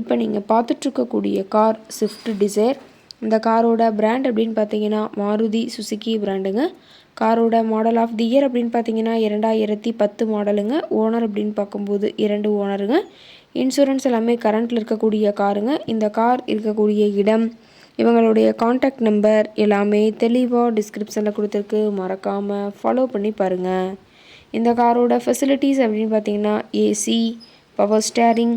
இப்போ நீங்கள் பார்த்துட்ருக்கக்கூடிய car Swift desire இந்த காரோட பிராண்ட் அப்படின்னு பார்த்தீங்கன்னா மாருதி சுசுக்கி பிராண்டுங்க காரோட மாடல் ஆஃப் தி இயர் அப்படின்னு பார்த்தீங்கன்னா இரண்டாயிரத்தி பத்து மாடலுங்க ஓனர் அப்படின்னு பார்க்கும்போது இரண்டு ஓனருங்க இன்சூரன்ஸ் எல்லாமே கரண்ட்டில் இருக்கக்கூடிய காருங்க. இந்த கார் இருக்கக்கூடிய இடம் இவங்களுடைய காண்டாக்ட் நம்பர் எல்லாமே தெளிவாக டிஸ்கிரிப்ஷனில் கொடுத்துருக்கு. மறக்காமல் ஃபாலோ பண்ணி பாருங்கள் இந்த காரோட ஃபெசிலிட்டிஸ் அப்படின்னு பார்த்தீங்கன்னா AC power steering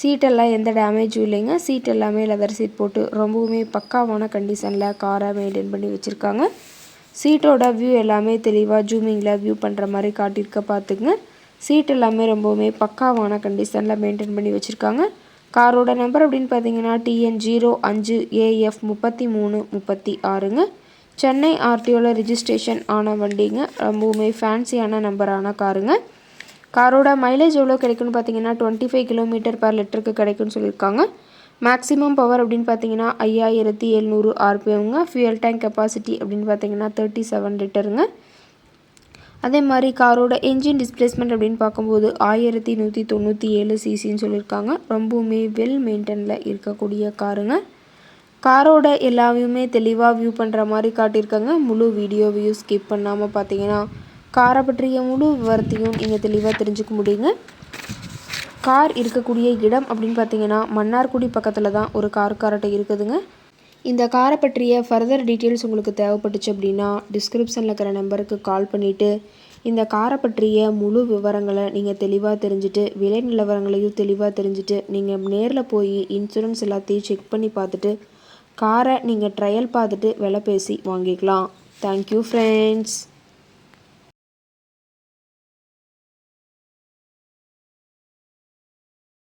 சீட்டெல்லாம் எந்த டேமேஜும் இல்லைங்க. சீட் எல்லாமே லெதர் சீட் போட்டு ரொம்பவுமே பக்காவான கண்டிஷனில் காரை மெயின்டைன் பண்ணி வச்சுருக்காங்க. சீட்டோட வியூ எல்லாமே தெளிவாக ஜூமிங்கில் வியூ பண்ணுற மாதிரி காட்டியிருக்க பார்த்துக்குங்க. சீட் எல்லாமே ரொம்பவுமே பக்காவான கண்டிஷனில் மெயின்டைன் பண்ணி வச்சுருக்காங்க. காரோட நம்பர் அப்படின்னு பார்த்தீங்கன்னா டிஎன் ஜீரோ அஞ்சு ஏஎஃப் முப்பத்தி மூணு முப்பத்தி ஆறுங்க. சென்னை ஆர்டிஓவில் ரிஜிஸ்ட்ரேஷன் ஆன வண்டிங்க. ரொம்பவுமே ஃபேன்சியான நம்பரான காருங்க காரோட மைலேஜ் எவ்வளோ கிடைக்குன்னு பார்த்தீங்கன்னா டுவெண்ட்டி ஃபைவ் கிலோமீட்டர் பர் லிட்டருக்கு கிடைக்குன்னு சொல்லியிருக்காங்க. மேக்ஸிமம் பவர் அப்படின்னு பார்த்தீங்கன்னா ஐயாயிரத்தி எழுநூறு ஆர்பிஎம்ங்க ஃபியூயல் டேங்க் கெப்பாசிட்டி அப்படின்னு பார்த்தீங்கன்னா தேர்ட்டி செவன் லிட்டருங்க அதே மாதிரி காரோட என்ஜின் டிஸ்பிளேஸ்மெண்ட் அப்படின்னு பார்க்கும்போது ஆயிரத்தி நூற்றி தொண்ணூற்றி ஏழு சிசின்னு சொல்லியிருக்காங்க. ரொம்பவுமே வெல் மெயின்டெனில் இருக்கக்கூடிய காருங்க. காரோட எல்லாவையுமே தெளிவாக வியூ பண்ணுற மாதிரி காட்டியிருக்காங்க. முழு வீடியோ ஸ்கிப் பண்ணாமல் பார்த்தீங்கன்னா காரை பற்றிய முழு விவரத்தையும் நீங்கள் தெளிவாக தெரிஞ்சுக்க முடியுங்க. கார் இருக்கக்கூடிய இடம் அப்படின்னு பார்த்தீங்கன்னா மன்னார்குடி பக்கத்தில் தான் ஒரு கார் காரட்டை இருக்குதுங்க. இந்த காரை பற்றிய ஃபர்தர் டீட்டெயில்ஸ் உங்களுக்கு தேவைப்பட்டுச்சு அப்படின்னா டிஸ்கிரிப்ஷனில் இருக்கிற நம்பருக்கு கால் பண்ணிவிட்டு இந்த காரை பற்றிய முழு விவரங்களை நீங்கள் தெளிவாக தெரிஞ்சுட்டு விலை நிலவரங்களையும் தெளிவாக தெரிஞ்சுட்டு நீங்கள் நேரில் போய் இன்சூரன்ஸ் எல்லாத்தையும் செக் பண்ணி பார்த்துட்டு காரை நீங்கள் ட்ரையல் பார்த்துட்டு விலை பேசி வாங்கிக்கலாம். Thank you friends